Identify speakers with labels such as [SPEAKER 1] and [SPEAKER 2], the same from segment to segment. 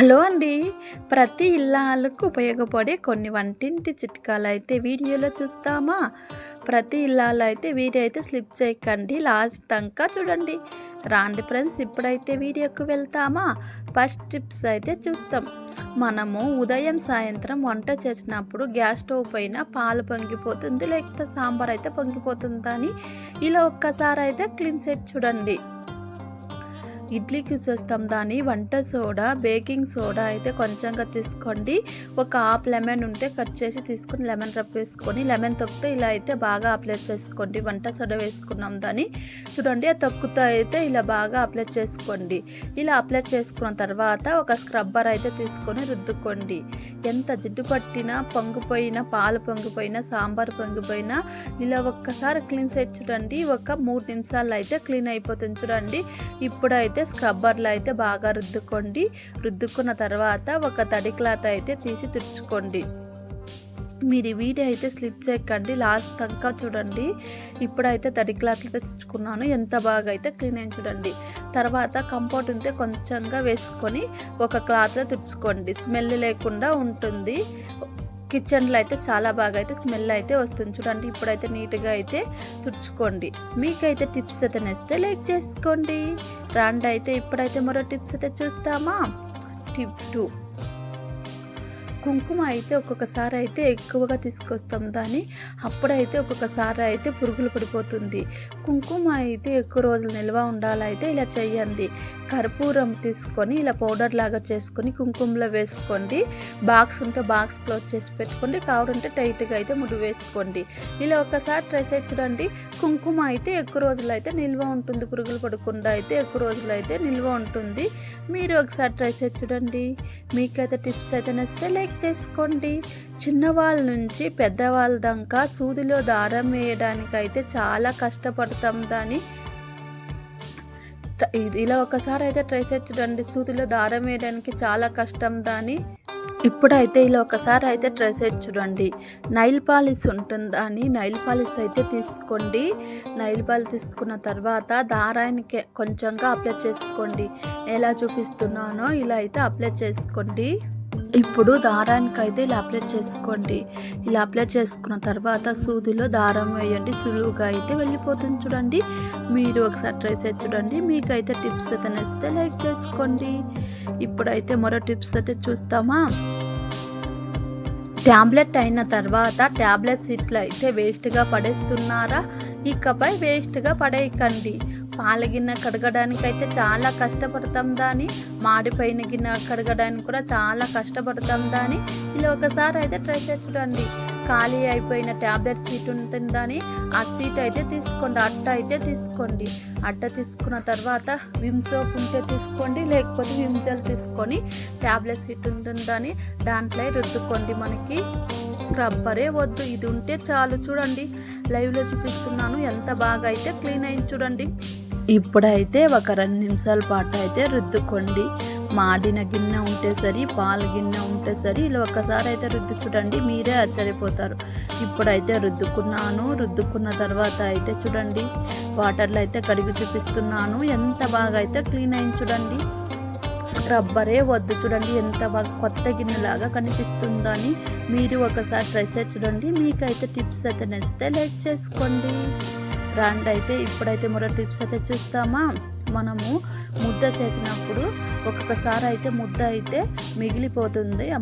[SPEAKER 1] Hello అండి. ప్రతి ఇల్లాలకు ఉపయోగపడే కొన్ని వంటింటి చిట్కాలు అయితే వీడియోలో చూస్తామా? ప్రతి ఇల్లాలు అయితే వీడియో అయితే స్లిప్ చేయకండి లాస్ట్ దాకా చూడండి. రాండి ఫ్రెండ్స్ ఇప్పుడైతే వీడియోకి వెళ్తామా? ఫస్ట్ టిప్స్ అయితే చూస్తాం. మనము ఉదయం సాయంత్రం వంట చేసినప్పుడు గ్యాస్ స్టవ్ పైన పాలు పొంగిపోతుంది లేకపోతే సాంబార్ అయితే పొంగిపోతుంది అని ఇలా ఒక్కసారి అయితే క్లీన్ సెట్ చూడండి. ఇడ్లీకి చేస్తాం దాని వంట సోడా బేకింగ్ సోడా అయితే కొంచెంగా తీసుకోండి. ఒక హాఫ్ లెమన్ ఉంటే కట్ చేసి తీసుకొని లెమన్ రబ్ వేసుకొని లెమన్ తొక్కితే ఇలా అయితే బాగా అప్లై చేసుకోండి. వంట సోడా వేసుకున్నాం దాన్ని. చూడండి ఆ తొక్కుతో అయితే ఇలా బాగా అప్లై చేసుకోండి. ఇలా అప్లై చేసుకున్న తర్వాత ఒక స్క్రబ్బర్ అయితే తీసుకొని రుద్దుకోండి. ఎంత జిడ్డు పట్టినా పొంగిపోయినా పాలు పొంగిపోయినా సాంబార్ పొంగిపోయినా ఇలా ఒక్కసారి క్లీన్ చేసి చూడండి. ఒక మూడు నిమిషాల్లో అయితే క్లీన్ అయిపోతుంది చూడండి. ఇప్పుడైతే అయితే స్క్రబ్బర్లో అయితే బాగా రుద్దుకోండి. రుద్దుకున్న తర్వాత ఒక తడి క్లాత్ అయితే తీసి తుడుచుకోండి. మీరు ఈ వీడియో అయితే స్లిప్ చేయకండి. లాస్ట్ దాకా చూడండి. ఇప్పుడైతే తడి క్లాత్లు తెచ్చుకున్నాను ఎంత బాగా అయితే క్లీన్ అయింది చూడండి. తర్వాత కంఫర్ట్ ఉంటే కొంచెంగా వేసుకొని ఒక క్లాత్లో తుడుచుకోండి. స్మెల్ లేకుండా ఉంటుంది. కిచెన్లో అయితే చాలా బాగా అయితే స్మెల్ అయితే వస్తుంది. చూడండి ఇప్పుడైతే నీట్గా అయితే తుడుచుకోండి. మీకైతే టిప్స్ అయితే నచ్చితే లైక్ చేసుకోండి. రాండి అయితే ఇప్పుడైతే మరో టిప్స్ అయితే చూస్తామా? Tip two. కుంకుమ అయితే ఒక్కొక్కసారి అయితే ఎక్కువగా తీసుకొస్తాం దాన్ని. అప్పుడైతే ఒక్కొక్కసారి అయితే పురుగులు పడిపోతుంది. కుంకుమ అయితే ఎక్కువ రోజులు నిల్వ ఉండాలైతే ఇలా చేయండి కర్పూరం తీసుకొని ఇలా పౌడర్ లాగా చేసుకొని కుంకుమలో వేసుకోండి. బాక్స్ ఉంటే బాక్స్ క్లోజ్ చేసి పెట్టుకోండి. కావాలంటే టైట్గా అయితే ముడి వేసుకోండి. ఇలా ఒకసారి ట్రై చేసి చూడండి. కుంకుమ అయితే ఎక్కువ రోజులు అయితే నిల్వ ఉంటుంది. పురుగులు పడకుండా అయితే ఎక్కువ రోజులు అయితే నిల్వ ఉంటుంది. మీరు ఒకసారి ట్రై చేసి చూడండి. మీకైతే టిప్స్ అయితే నచ్చితే లైక్ చెక్ చేసుకోండి చిన్నవాళ్ళ నుంచి పెద్దవాళ్ళ దాకా సూదిలో దారం వేయడానికి అయితే చాలా కష్టపడతాం దాన్ని ఇలా ఒకసారి అయితే ట్రై చేసి చూడండి. సూదిలో దారం వేయడానికి చాలా కష్టం దాని. ఇప్పుడైతే ఇలా ఒకసారి అయితే ట్రై చేసి చూడండి. నైల్ పాలిస్ ఉంటుందని నైల్ పాలిస్ అయితే తీసుకోండి. నైల్ పాలిస్ తీసుకున్న తర్వాత దారానికి కొంచెంగా అప్లై చేసుకోండి. ఎలా చూపిస్తున్నానో ఇలా అయితే అప్లై చేసుకోండి. ఇప్పుడు దారానికి అయితే ఇలా అప్లై చేసుకోండి. ఇలా అప్లై చేసుకున్న తర్వాత సూదిలో దారం వేయండి. సులువుగా అయితే వెళ్ళిపోతుంది చూడండి. మీరు ఒకసారి ట్రై చేసి చూడండి. మీకు అయితే టిప్స్ అయితే నచ్చితే లైక్ చేసుకోండి. ఇప్పుడైతే మరో టిప్స్ అయితే చూస్తామా? ట్యాబ్లెట్ అయిన తర్వాత ట్యాబ్లెట్ సీట్లు అయితే వేస్ట్గా పడేస్తున్నారా? ఇకపై వేస్ట్గా పడేయకండి. పాల గిన్నె కడగడానికి అయితే చాలా కష్టపడతాం దాని. మాడిపోయిన గిన్నె కడగడానికి కూడా చాలా కష్టపడతాం దాని. ఇలా ఒకసారి అయితే ట్రై చేసి చూడండి. ఖాళీ అయిపోయిన ట్యాబ్లెట్ సీట్ ఉంటుందని ఆ సీట్ అయితే తీసుకోండి. అట్ట అయితే తీసుకోండి. అట్ట తీసుకున్న తర్వాత విమ్ సోప్ ఉంటే తీసుకోండి. లేకపోతే విమ్ జెల్ తీసుకొని ట్యాబ్లెట్ సీట్ ఉంటుందని దాంట్లో రుద్దుకోండి మనకి. స్క్రబ్బరే వద్దు. ఇది ఉంటే చాలు. చూడండి. లైవ్లో చూపిస్తున్నాను. ఎంత బాగా అయితే క్లీన్ అయింది చూడండి. ఇప్పుడైతే ఒక రెండు నిమిషాల పాటు అయితే రుద్దుకోండి. మాడిన గిన్నె ఉంటే సరి పాల గిన్నె ఉంటే సరి ఇలా ఒక్కసారి అయితే రుద్దు చూడండి మీరే ఆశ్చర్యపోతారు. ఇప్పుడైతే రుద్దుకున్నాను రుద్దుకున్న తర్వాత అయితే చూడండి వాటర్లో అయితే కడిగి చూపిస్తున్నాను ఎంత బాగా అయితే క్లీన్ అయింది చూడండి. స్క్రబ్బరే వద్దు చూడండి ఎంత బాగా కొత్త గిన్నెలాగా కనిపిస్తుందని మీరు ఒకసారి ట్రై చేసి చూడండి. మీకైతే టిప్స్ అయితే నచ్చితే లైక్ చేసుకోండి. బ్రాండ్ అయితే ఇప్పుడైతే మరో టిప్స్ అయితే చూస్తామా? మనము ముద్ద చేసినప్పుడు ఒక్కొక్కసారి అయితే ముద్ద అయితే మిగిలిపోతుంది. ఆ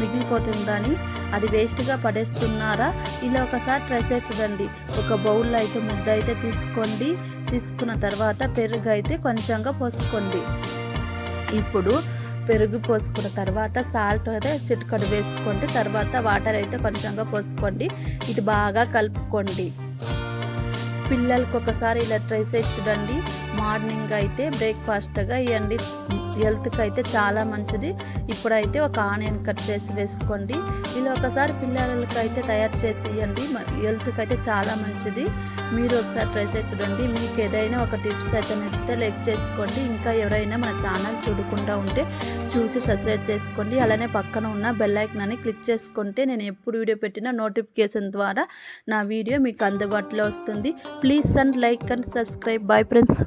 [SPEAKER 1] మిగిలిపోతుందని అది వేస్ట్గా పడేస్తున్నారా? ఇలా ఒకసారి ట్రై చేసి చూడండి. ఒక బౌల్లో అయితే ముద్ద అయితే తీసుకోండి. తీసుకున్న తర్వాత పెరుగు అయితే కొంచెంగా పోసుకోండి. ఇప్పుడు పెరుగు పోసుకున్న తర్వాత సాల్ట్ అయితే చిట్కడు వేసుకోండి. తర్వాత వాటర్ అయితే కొంచెంగా పోసుకోండి. ఇది బాగా కలుపుకోండి. పిల్లలకి ఒకసారి ఇలా ట్రై చేసి చూడండి. మార్నింగ్ అయితే బ్రేక్ఫాస్ట్గా ఇవ్వండి హెల్త్కి అయితే చాలా మంచిది. ఇప్పుడైతే ఒక ఆనియన్ కట్ చేసి వేసుకోండి. ఇలా ఒకసారి పిల్లలకి అయితే తయారు చేసి ఇవ్వండి హెల్త్కి అయితే చాలా మంచిది. మీరు ఒకసారి ట్రై చేసి చూడండి. మీకు ఏదైనా ఒక టిప్స్ అయితే ఇస్తే లైక్ చేసుకోండి. ఇంకా ఎవరైనా మన ఛానల్ చూడకుండా ఉంటే చూసి సబ్స్క్రైబ్ చేసుకోండి. అలానే పక్కన ఉన్న బెల్ ఐకన్ క్లిక్ చేసుకుంటే నేను ఎప్పుడు వీడియో పెట్టినా నోటిఫికేషన్ ద్వారా నా వీడియో మీకు అందుబాటులో వస్తుంది. Please and like and subscribe. Bye friends.